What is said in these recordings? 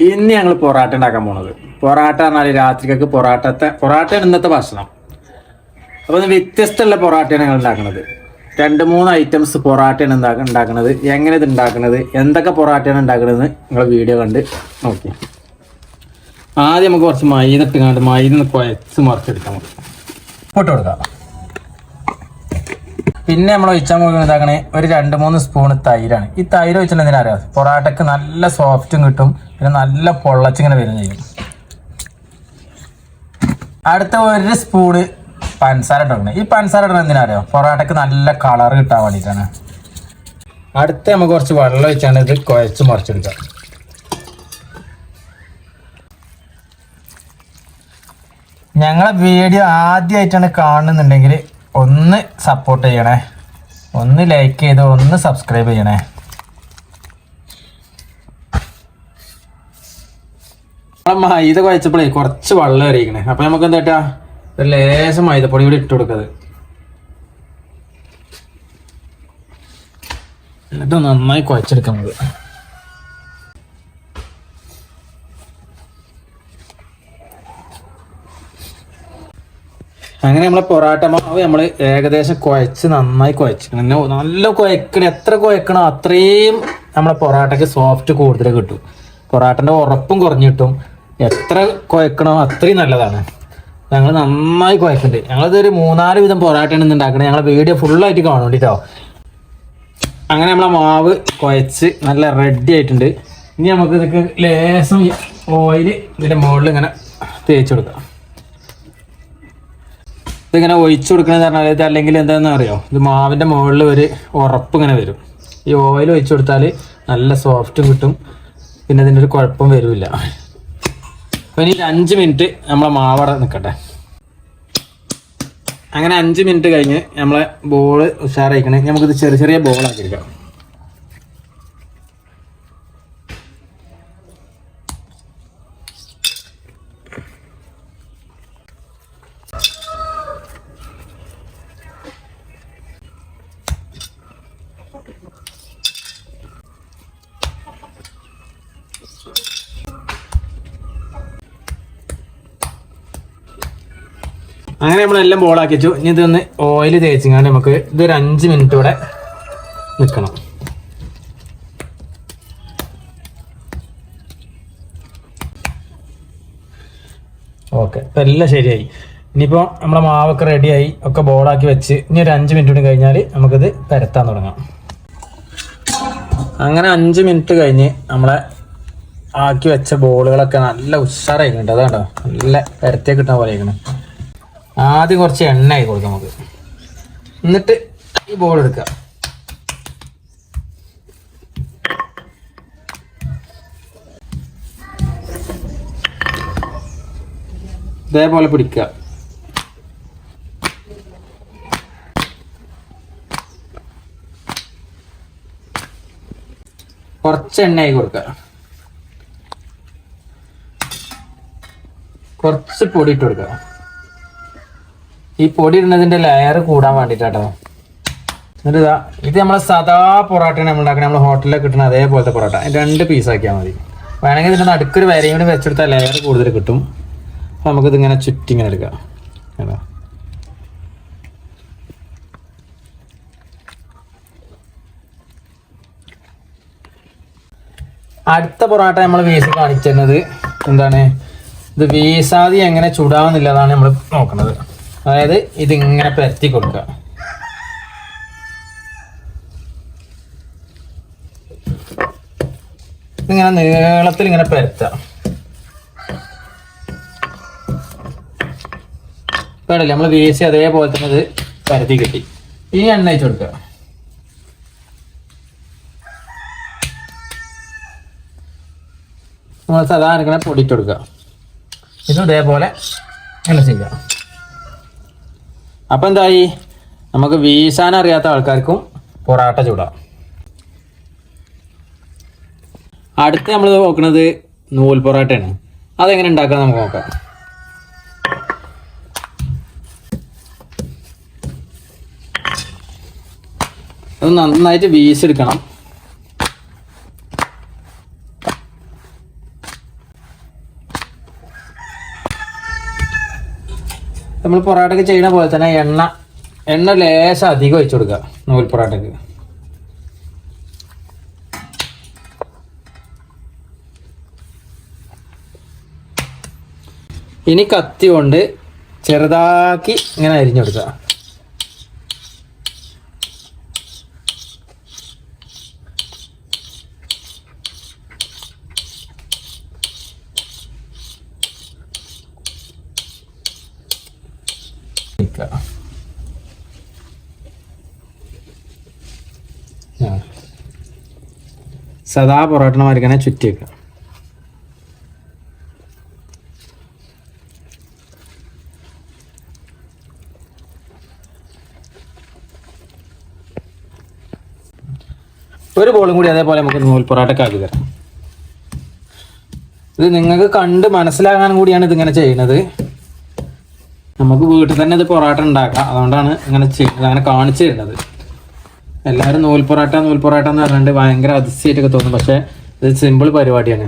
ഇന്ന് ഞങ്ങൾ പൊറാട്ട ഉണ്ടാക്കാൻ പോണത്. പൊറാട്ട പറഞ്ഞാൽ രാത്രിക്കൊക്കെ പൊറാട്ടത്തെ പൊറാട്ടയാണ് ഇന്നത്തെ ഭക്ഷണം. അപ്പോൾ ഇത് വ്യത്യസ്തമുള്ള പൊറാട്ടയാണ് ഞങ്ങൾ ഉണ്ടാക്കുന്നത് രണ്ട് മൂന്ന് ഐറ്റംസ് പൊറാട്ടയാണ് ഉണ്ടാക്ക ഉണ്ടാക്കുന്നത് എങ്ങനെ ഇത് ഉണ്ടാക്കുന്നത് എന്തൊക്കെ പൊറാട്ടയാണ് ഉണ്ടാക്കുന്നത് നിങ്ങൾ വീഡിയോ കണ്ട് നോക്കി. ആദ്യം നമുക്ക് കുറച്ച് മൈദ ഇട്ടുകൊണ്ട് മൈദ കുറച്ച് മറിച്ചെടുക്കാം നമുക്ക്. ഇട്ട് കൊടുക്കാം. പിന്നെ നമ്മൾ ഒഴിച്ചാൽ പോകുന്നത് ഇതാക്കണേ ഒരു രണ്ട് മൂന്ന് സ്പൂൺ തൈരാണ്. ഈ തൈര് ഒഴിച്ചിട്ട് എന്തിനാ അറിയാം? പൊറാട്ടയ്ക്ക് നല്ല സോഫ്റ്റും കിട്ടും. പിന്നെ നല്ല പൊള്ളച്ചിങ്ങനെ വരും ചെയ്യും. അടുത്ത ഒരു സ്പൂണ് പഞ്ചസാര ഇട്ടണം ഈ പഞ്ചസാര ഇടണം എന്തിനാ അറിയാം? പൊറാട്ടക്ക് നല്ല കളർ കിട്ടാൻ വേണ്ടിയിട്ടാണ് അടുത്ത നമുക്ക് കുറച്ച് വെള്ളം ഒഴിച്ചാണ് ഇത് കുഴച്ച് മറിച്ചെടുക്കാം. ഞങ്ങളെ വീഡിയോ ആദ്യമായിട്ടാണ് കാണുന്നുണ്ടെങ്കിൽ ഒന്ന് സപ്പോർട്ട് ചെയ്യണേ. ഒന്ന് ലൈക്ക് ചെയ്ത് ഒന്ന് സബ്സ്ക്രൈബ് ചെയ്യണേ. മൈദ കുഴച്ചപ്പോഴേ കുറച്ച് വെള്ളം എറിയിക്കണേ അപ്പൊ നമുക്ക് എന്താ ഒരു ലേശം മൈദപ്പൊടി കൂടി ഇട്ട് കൊടുക്കത്. എന്നിട്ട് നന്നായി കുഴച്ചെടുക്കാം നമുക്ക്. അങ്ങനെ നമ്മളെ പൊറാട്ട മാവ് നമ്മൾ ഏകദേശം കുഴച്ച് നന്നായി കുഴച്ചിക്കണം നല്ല കുഴക്കണം. എത്ര കുഴക്കണം അത്രയും നമ്മളെ പൊറാട്ടയ്ക്ക് സോഫ്റ്റ് കൂടുതൽ കിട്ടും. പൊറാട്ടന്റെ ഉറപ്പും കുറഞ്ഞു കിട്ടും. എത്ര കുഴക്കണോ അത്രയും നല്ലതാണ്. ഞങ്ങൾ നന്നായി കുഴക്കുന്നുണ്ട്. ഞങ്ങളിതൊരു മൂന്നാൽ വിധം പൊറാട്ടയാണ് ഇന്ന് ഉണ്ടാക്കുന്നത് ഞങ്ങളെ വീഡിയോ ഫുള്ളായിട്ട് കാണും കേട്ടോ അങ്ങനെ നമ്മളെ മാവ് കുഴച്ച് നല്ല റെഡി ആയിട്ടുണ്ട്. ഇനി നമുക്ക് ഇതൊക്കെ ലേശം ഓയിൽ ഇതിന്റെ മുകളിൽ ഇങ്ങനെ തേച്ച് കൊടുക്കാം. ഇതിങ്ങനെ ഒഴിച്ചു കൊടുക്കണമെന്ന് പറഞ്ഞാൽ ഇത് അല്ലെങ്കിൽ എന്താണെന്ന് അറിയോ? ഇത് മാവിന്റെ മുകളിൽ ഒരു ഉറപ്പ് ഇങ്ങനെ വരും. ഈ ഓയിൽ ഒഴിച്ചു കൊടുത്താൽ നല്ല സോഫ്റ്റും കിട്ടും. പിന്നെ ഇതിന്റെ ഒരു കുഴപ്പം വരില്ല. അപ്പോൾ ഇനി അഞ്ച് മിനിറ്റ് നമ്മളെ മാവട നിൽക്കട്ടെ അങ്ങനെ അഞ്ച് മിനിറ്റ് കഴിഞ്ഞ് നമ്മളെ ബോൾ ഉഷാറായിക്കണേ. നമുക്കിത് ചെറിയ ചെറിയ ബോളാക്കി എടുക്കാം. അങ്ങനെ നമ്മളെല്ലാം ബോളാക്കി വെച്ചു ഇനി ഇതൊന്ന് ഓയിൽ തേച്ചിങ്ങാണ്ട് നമുക്ക് ഇതൊരു അഞ്ച് മിനിറ്റ് ഇവിടെ നിൽക്കണം ഓക്കെ ഇപ്പം എല്ലാം ശരിയായി. ഇനിയിപ്പോൾ നമ്മളെ മാവൊക്കെ റെഡിയായി ഒക്കെ ബോളാക്കി വെച്ച് ഇനി ഒരു അഞ്ച് മിനിറ്റ് കൂടി കഴിഞ്ഞാൽ നമുക്കിത് പരത്താൻ തുടങ്ങാം. അങ്ങനെ അഞ്ച് മിനിറ്റ് കഴിഞ്ഞ് നമ്മളെ ആക്കി വെച്ച ബോളുകളൊക്കെ നല്ല ഉഷാറായിട്ടുണ്ട്. അതാണ്ടോ നല്ല പരത്തിയൊക്കെ കിട്ടാൻ പോലെ ആയിക്കണം ആദ്യം കുറച്ച് എണ്ണ ആയി കൊടുക്കാം നമുക്ക്. എന്നിട്ട് ഈ ബോൾ എടുക്കാം. ഇതേപോലെ പിടിക്കുക. കുറച്ച് എണ്ണ ആയി കൊടുക്കുക. കുറച്ച് പൊടി ഇട്ട് കൊടുക്കുക. ഈ പൊടി ഇടുന്നതിന്റെ ലെയർ കൂടാൻ വേണ്ടിട്ടാട്ടോ. എന്നിട്ട് ഇതാ ഇത് നമ്മളെ സാധാ പൊറോട്ടയാണ് നമ്മൾ ഉണ്ടാക്കുന്നത് നമ്മൾ ഹോട്ടലിൽ കിട്ടുന്ന അതേപോലത്തെ പൊറോട്ട. രണ്ട് പീസ് ആക്കിയാൽ മതി. വേണമെങ്കിൽ ഇതിന്റെ നടുക്കൊരു വരയും കൂടി വെച്ചെടുത്താൽ ലെയർ കൂടുതൽ കിട്ടും. അപ്പൊ നമുക്കിത് ഇങ്ങനെ ചുറ്റി ഇങ്ങനെ എടുക്കാം. കേട്ടോ അടുത്ത പൊറോട്ട നമ്മൾ വീസ് കാണിച്ചത് എന്താണ്? ഇത് വീസാതി എങ്ങനെ ചുടാവുന്നില്ല എന്നാണ് നമ്മൾ നോക്കുന്നത് അതായത് ഇതിങ്ങനെ പരത്തി കൊടുക്കുക. ഇതിങ്ങനെ നീളത്തിൽ ഇങ്ങനെ പരത്താം കേടില്ല നമ്മൾ വീശി അതേപോലെ തന്നെ ഇത് പരത്തി കിട്ടി. ഈ എണ്ണ വെച്ച് കൊടുക്കുക. നമ്മൾ സാധാരണ പൊടിച്ചു കൊടുക്കുക. ഇതും ഇതേപോലെ ഇങ്ങനെ ചെയ്യുക. അപ്പം എന്തായി? നമുക്ക് വീശാൻ അറിയാത്ത ആൾക്കാർക്കും പൊറാട്ട ചൂടാം. അടുത്ത് നമ്മൾ നോക്കുന്നത് നൂൽ പൊറാട്ടയാണ്. അതെങ്ങനെ ഉണ്ടാക്കാൻ നമുക്ക് നോക്കാം. അത് നന്നായിട്ട് വീശെടുക്കണം നമ്മൾ പൊറാട്ടയ്ക്ക് ചെയ്യുന്ന പോലെ തന്നെ എണ്ണ എണ്ണ ലേശം അധികം ഒഴിച്ചു കൊടുക്കുക നൂൽ പൊറാട്ടയ്ക്ക് ഇനി കത്തി കൊണ്ട് ചെറുതാക്കി ഇങ്ങനെ അരിഞ്ഞെടുക്കുക ആ. സദാ പൊറോട്ടനെ മരിക്കണേ ചുറ്റി വെക്കുക ഒരു ബോളും കൂടി അതേപോലെ നമുക്ക് നൂൽ പൊറോട്ടക്ക് ആക്കി തരാം. ഇത് നിങ്ങൾക്ക് കണ്ട് മനസ്സിലാകാൻ കൂടിയാണ് ഇതിങ്ങനെ ചെയ്യുന്നത്. നമുക്ക് വീട്ടിൽ തന്നെ ഇത് പൊറാട്ട ഉണ്ടാക്കാം. അതുകൊണ്ടാണ് ഇങ്ങനെ ചെയ്യുന്നത് അങ്ങനെ കാണിച്ചു തരുന്നത്. എല്ലാവരും നൂൽ പൊറാട്ട നൂൽ പൊറാട്ട എന്ന് പറഞ്ഞിട്ട് ഭയങ്കര അതിശയമായിട്ടൊക്കെ തോന്നും. പക്ഷേ ഇത് സിമ്പിൾ പരിപാടിയാണ്.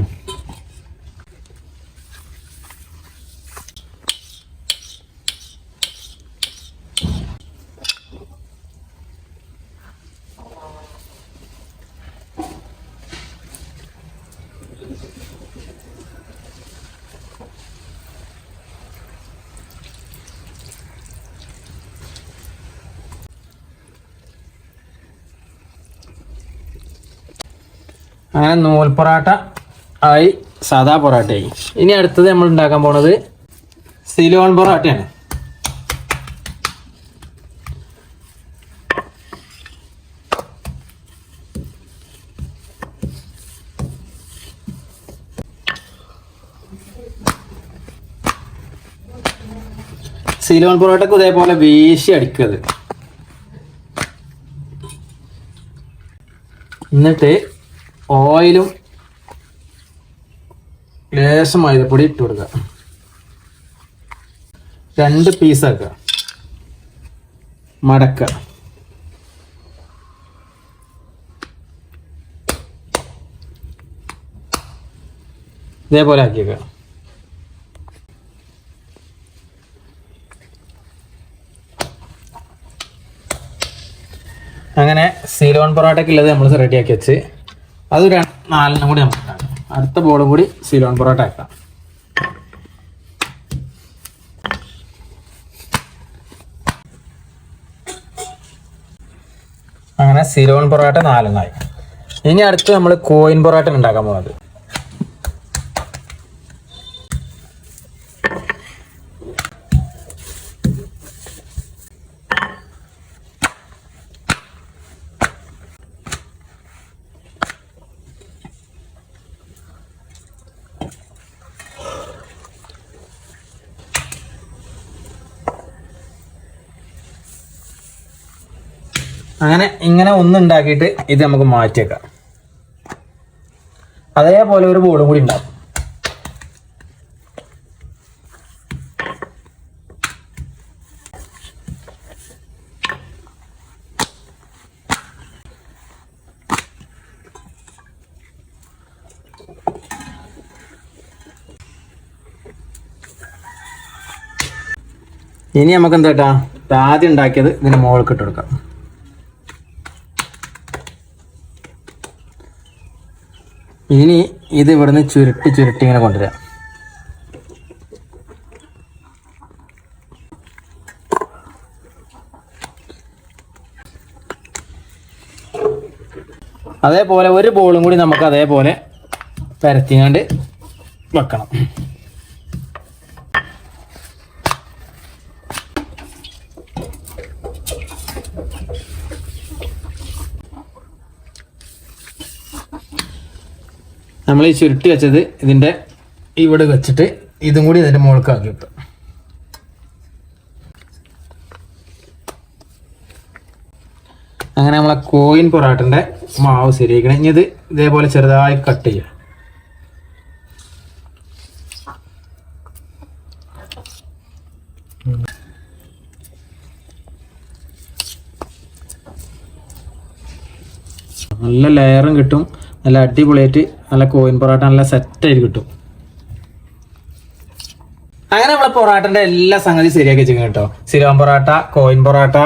അങ്ങനെ നൂൽ പൊറാട്ട ആയി സാദാ പൊറാട്ടയായി. ഇനി അടുത്തത് നമ്മൾ ഉണ്ടാക്കാൻ പോണത് സിലോൺ പൊറാട്ടയാണ്. സിലോൺ പൊറോട്ടക്ക് ഇതേപോലെ വീശി അടിക്കരുത്. എന്നിട്ട് ഓയിലും ലേശം മൈദപ്പൊടി ഇട്ട് കൊടുക്കുക. രണ്ട് പീസാക്കുക മടക്കുക. ഇതേപോലെ ആക്കിയേക്കുക. അങ്ങനെ സീലോൺ പൊറോട്ടയ്ക്കുള്ളത് നമ്മൾ റെഡിയാക്കി വെച്ച് അത് നാലിനും കൂടി നമുക്ക് അടുത്ത ബോളും കൂടി സിലോൺ പൊറോട്ട ആക്കാം. അങ്ങനെ സിലോൺ പൊറോട്ട നാലെണ്ണമായി ഇനി അടുത്ത് നമ്മൾ കോയിൻ പൊറോട്ട ഉണ്ടാക്കാൻ പോകുന്നത്. അങ്ങനെ ഇങ്ങനെ ഒന്ന് ഉണ്ടാക്കിയിട്ട് ഇത് നമുക്ക് മാറ്റിയേക്കാം. അതേപോലെ ഒരു ബോർഡും കൂടി ഉണ്ടാവും ഇനി നമുക്ക് എന്താ ആദ്യം ഉണ്ടാക്കിയത് ഇതിന് മുകളിൽ ഇട്ട് കൊടുക്കാം. ഇനി ഇത് ഇവിടുന്ന് ചുരുട്ടി ചുരുട്ടി ഇങ്ങനെ കൊണ്ടുവരാം. അതേപോലെ ഒരു ബോളും കൂടി നമുക്ക് അതേപോലെ പരത്തിങ്ങാണ്ട് വെക്കണം. നമ്മൾ ഈ ചുരുട്ടി വെച്ചത് ഇതിന്റെ ഇവിടെ വെച്ചിട്ട് ഇതും കൂടി ഇതിന്റെ മുകൾക്കാക്കി വെക്കാം അങ്ങനെ നമ്മളെ കോയിൻ പൊറാട്ടന്റെ മാവ് ശരിയാക്കണം. ഇനി ഇത് ഇതേപോലെ ചെറുതായി കട്ട് ചെയ്യുക നല്ല ലെയറും കിട്ടും. നല്ല അടിപൊളിയായിട്ട് നല്ല കോയിൻ പൊറോട്ട നല്ല സെറ്റായിട്ട് കിട്ടും. അങ്ങനെ നമ്മളെ പൊറോട്ടന്റെ എല്ലാ സംഗതി ശരിയാക്കി വെച്ചു കേട്ടോ. സിലോൺ പൊറോട്ട കോയിൻ പൊറോട്ട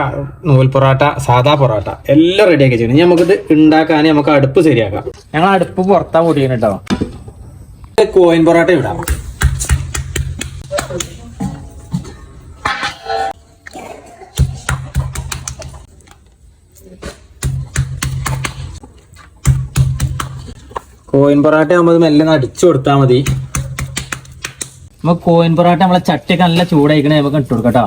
നൂൽ പൊറോട്ട സാധാ പൊറോട്ട എല്ലാം റെഡിയാക്കി വെച്ചു ഇനി നമുക്കിത് ഉണ്ടാക്കാൻ നമുക്ക് അടുപ്പ് ശരിയാക്കാം. ഞങ്ങൾ അടുപ്പ് പുറത്താ പൊടിയാണ് കേട്ടോ. കോയിൻ പൊറോട്ട ഇടാം. കോയിൻ പൊറാട്ട നമ്മൾ മെല്ലെ അടിച്ചു കൊടുത്താൽ മതി. നമ്മൾ കോയിൻ പൊറാട്ട നമ്മളെ ചട്ടിയൊക്കെ നല്ല ചൂടായിക്കണേ നമുക്ക് ഇട്ട് കൊടുക്കട്ടോ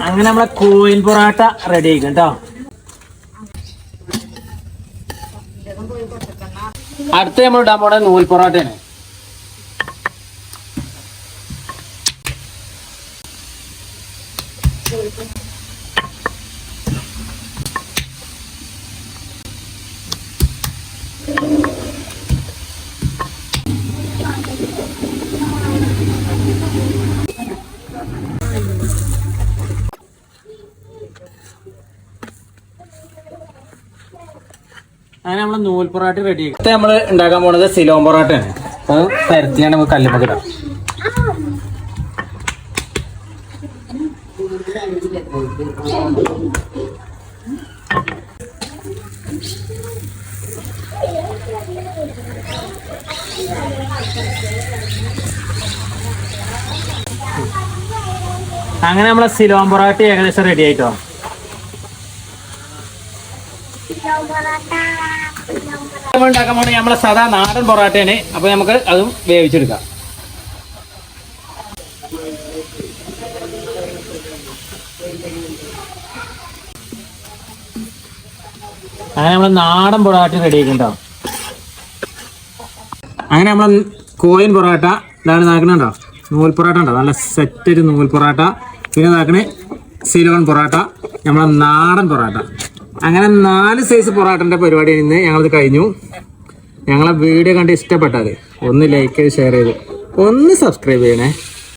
അങ്ങനെ നമ്മളെ കോയിൻ പൊറാട്ട റെഡി ആയിക്കും കേട്ടോ അടുത്ത നമ്മൾ ഇടാൻ പോണത് നൂൽ പൊറോട്ടയാണ് അങ്ങനെ നമ്മൾ നൂൽ പൊറാട്ട റെഡി ആക്കി. നമ്മൾ ഉണ്ടാക്കാൻ പോണത് സിലോം പൊറാട്ടയാണ്. അത് പരത്തിയാണ് നമുക്ക് കല്ലുമ്മക്ക് ഇടാം. അങ്ങനെ നമ്മളെ സിലോം പൊറാട്ട ഏകദേശം റെഡി ആയിട്ടോ? നമ്മൾ ഉണ്ടാക്കാൻ നമ്മളെ സാധാ നാടൻ പൊറോട്ടയാണ് അപ്പൊ നമുക്ക് അതും വേവിച്ചെടുക്കാം. അങ്ങനെ നമ്മൾ നാടൻ പൊറോട്ട റെഡി ആക്കിണ്ടാവും അങ്ങനെ നമ്മൾ കോയിൻ പൊറോട്ട ഇതാണ് നാക്കണുണ്ടോ നൂൽ പൊറോട്ട ഉണ്ടോ? നല്ല സെറ്റ് ഒരു നൂൽ പൊറോട്ട. പിന്നെ നാക്കണേ സിലോൺ പൊറോട്ട. നമ്മളെ നാടൻ പൊറോട്ട. അങ്ങനെ നാല് സൈസ് പൊറാട്ടന്റെ പരിപാടി ഇന്ന്. ഞങ്ങളത് കഴിഞ്ഞു. ഞങ്ങളെ വീഡിയോ കണ്ട് ഇഷ്ടപ്പെട്ടാൽ ഒന്ന് ലൈക്ക് ചെയ്ത് ഷെയർ ചെയ്ത് ഒന്ന് സബ്സ്ക്രൈബ് ചെയ്യണേ.